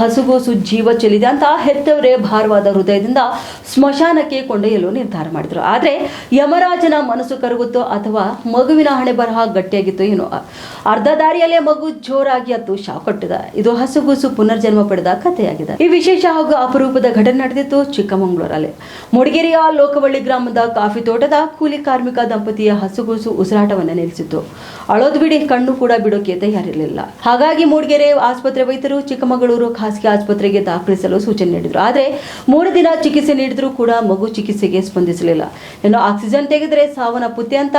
ಹಸುಗೂಸು ಜೀವ ಚೆಲ್ಲಿದೆ ಅಂತ ಹೆತ್ತವರೇ ಭಾರವಾದ ಹೃದಯದಿಂದ ಸ್ಮಶಾನಕ್ಕೆ ಕೊಂಡೊಯ್ಯಲು ನಿರ್ಧಾರ ಮಾಡಿದ್ರು. ಆದರೆ ಯಮರಾಜನ ಮನಸ್ಸು ಕರಗುತ್ತೋ ಅಥವಾ ಮಗುವಿನ ಹಣೆ ಬರಹ ಗಟ್ಟಿಯಾಗಿತ್ತು ಏನೋ, ಅರ್ಧ ದಾರಿಯಲ್ಲೇ ಮಗು ಜೋರಾಗಿ ಅದು ಶಾಕ್ ಕೊಟ್ಟಿದೆ. ಇದು ಹಸುಗೂಸು ಪುನರ್ಜನ್ಮ ಪಡೆದ ಕಥೆಯಾಗಿದೆ. ಈ ವಿಶೇಷ ಹಾಗೂ ಅಪರೂಪದ ಘಟನೆ ನಡೆದಿತ್ತು ಚಿಕ್ಕಮಗಳೂರಲ್ಲಿ. ಮೂಡಿಗೆರೆಯ ಲೋಕವಳ್ಳಿ ಗ್ರಾಮದ ಕಾಫಿ ತೋಟದ ಕೂಲಿ ಕಾರ್ಮಿಕ ದಂಪತಿಯ ಹಸುಗೂಸು ಉಸಿರಾಟವನ್ನ ನಿಲ್ಲಿಸಿತ್ತು. ಅಳೋದು ಬಿಡಿ ಕಣ್ಣು ಕೂಡ ಬಿಡೋಕೆ ತಯಾರಿರಲಿಲ್ಲ. ಹಾಗಾಗಿ ಮೂಡಿಗೆರೆ ಆಸ್ಪತ್ರೆ ವೈದ್ಯರು ಚಿಕ್ಕಮಗಳೂರು ಖಾಸಗಿ ಆಸ್ಪತ್ರೆಗೆ ದಾಖಲಿಸಲು ಸೂಚನೆ ನೀಡಿದರು. ಆದರೆ ಮೂರು ದಿನ ಚಿಕಿತ್ಸೆ ನೀಡಿದರೂ ಕೂಡ ಮಗು ಚಿಕಿತ್ಸೆಗೆ ಸ್ಪಂದಿಸಲಿಲ್ಲ. ಇನ್ನು ಆಕ್ಸಿಜನ್ ತೆಗೆದರೆ ಸಾವನ್ನಪ್ಪುತ್ತೆ ಅಂತ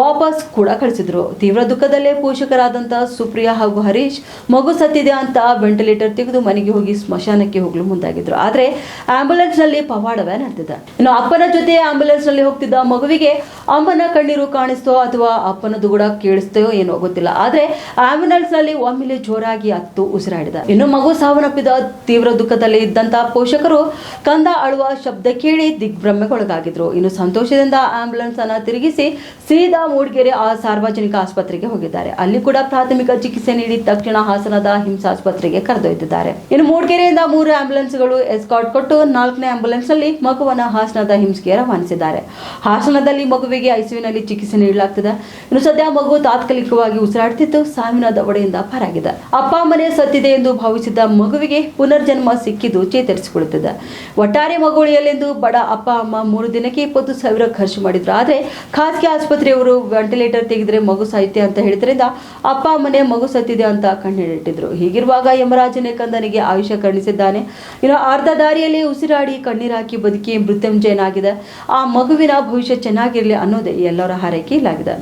ವಾಪಸ್ ಕೂಡ ಕಳಿಸಿದ್ರು. ತೀವ್ರ ದುಃಖದಲ್ಲೇ ಪೋಷಕರಾದಂತಹ ಸುಪ್ರಿಯಾ ಹಾಗೂ ಹರೀಶ್ ಮಗು ಸತ್ತಿದೆ ಅಂತ ವೆಂಟಿಲೇಟರ್ ತೆಗೆದು ಮನೆಗೆ ಹೋಗಿ ಸ್ಮಶಾನಕ್ಕೆ ಹೋಗಲು ಮುಂದಾಗಿದ್ರು. ಆದ್ರೆ ಆಂಬ್ಯುಲೆನ್ಸ್ನಲ್ಲಿ ಪವಾಡವೇ ನಡೆದಿದೆ. ಇನ್ನು ಅಪ್ಪನ ಜೊತೆ ಆಂಬ್ಯುಲೆನ್ಸ್ನಲ್ಲಿ ಹೋಗ್ತಿದ್ದ ಮಗುವಿಗೆ ಅಮ್ಮನ ಕಣ್ಣೀರು ಕಾಣಿಸ್ತೋ ಅಥವಾ ಅಪ್ಪನ ಕೂಡ ಕೇಳಿಸ್ತೋ ಏನೋ ಗೊತ್ತಿಲ್ಲ. ಆದ್ರೆ ಆಂಬ್ಯುಲೆನ್ಸ್ನಲ್ಲಿ ಒಮ್ಮೆಲೆ ಜೋರಾಗಿ ಅತ್ತು ಉಸಿರಾಡಿದ. ಇನ್ನು ಮಗು ಸಾವನ್ನಪ್ಪಿದ ತೀವ್ರ ದುಃಖದಲ್ಲಿ ಇದ್ದಂತ ಪೋಷಕರು ಕಂದ ಅಳುವ ಶಬ್ದ ಕೇಳಿ ದಿಗ್ಭ್ರಮೆಗೊಳಗಾಗಿದ್ರು. ಇನ್ನು ಸಂತೋಷದಿಂದ ಆಂಬ್ಯುಲೆನ್ಸ್ ಅನ್ನ ತಿರುಗಿಸಿ ಸೀದಾ ಮೂಡಿಗೆರೆ ಆ ಸಾರ್ವಜನಿಕ ಆಸ್ಪತ್ರೆಗೆ ಹೋಗಿದ್ದಾರೆ. ಅಲ್ಲಿ ಕೂಡ ಪ್ರಾಥಮಿಕ ಚಿಕಿತ್ಸೆ ನೀಡಿ ತಕ್ಷಣ ಹಾಸನದ ಹಿಂಸಾ ಆಸ್ಪತ್ರೆಗೆ ಕರೆದೊಯ್ದಿದ್ದಾರೆ. ಇನ್ನು ಮೂಡಿಗೆರೆಯಿಂದ ಮೂರು ಆಂಬ್ಯುಲೆನ್ಸ್ಗಳು ಎಸ್ಕಾಟ್ ಕೊಟ್ಟು ನಾಲ್ಕನೇ ಆಂಬ್ಯುಲೆನ್ಸ್ನಲ್ಲಿ ಮಗುವನ್ನ ಹಾಸನದ ಹಿಂಸೆಗೆ ರವಾನಿಸಿದ್ದಾರೆ. ಹಾಸನದಲ್ಲಿ ಮಗುವಿಗೆ ಐಸಿಯುನಲ್ಲಿ ಚಿಕಿತ್ಸೆ ನೀಡಲಾಗ್ತಿದೆ. ಇನ್ನು ಸದ್ಯ ಮಗು ತಾತ್ಕಾಲಿಕವಾಗಿ ಉಸಿರಾಡ್ತಿತ್ತು ಸಾವಿನ ದವಡೆಯಿಂದ ಪಾರಾಗಿದೆ. ಅಪ್ಪ ಮನೆ ಸತ್ತಿದೆ ಎಂದು ಭಾವಿಸಿದ್ದ ಮಗುವಿಗೆ ಪುನರ್ಜನ್ಮ ಸಿಕ್ಕಿದ್ದು ಚೇತರಿಸಿಕೊಳ್ಳುತ್ತದೆ. ಒಟ್ಟಾರೆ ಮಗುಳಿಯಲ್ಲೆಂದು ಬಡ ಅಪ್ಪ, ಅಮ್ಮ ಮೂರು ದಿನಕ್ಕೆ ಇಪ್ಪತ್ತು ಸಾವಿರ ಖರ್ಚು ಮಾಡಿದ್ರು. ಆದರೆ ಖಾಸಗಿ ಆಸ್ಪತ್ರೆಯವರು ವೆಂಟಿಲೇಟರ್ ತೆಗೆದ್ರೆ ಮಗು ಸಾಹಿತ್ಯ ಅಂತ ಹೇಳಿದ್ರಿಂದ ಅಪ್ಪ, ಅಮ್ಮನೇ ಮಗು ಸತ್ತಿದೆ ಅಂತ ಕಣ್ಣೀರಿಟ್ಟಿದ್ರು. ಹೀಗಿರುವಾಗ ಯಮರಾಜನೇ ಕಂದನಿಗೆ ಆಯುಷ್ಯ ಕರ್ಣಿಸಿದ್ದಾನೆ. ಇನ್ನು ಅರ್ಧ ದಾರಿಯಲ್ಲಿ ಉಸಿರಾಡಿ ಕಣ್ಣೀರಾಕಿ ಬದುಕಿ ಮೃತ್ಯುಂಜಯನಾಗಿದೆ. ಆ ಮಗುವಿನ ಭವಿಷ್ಯ ಚೆನ್ನಾಗಿರಲಿ ಅನ್ನೋದೇ ಎಲ್ಲರ ಹಾರೈಕೆ ಇಲ್ಲಾಗಿದೆ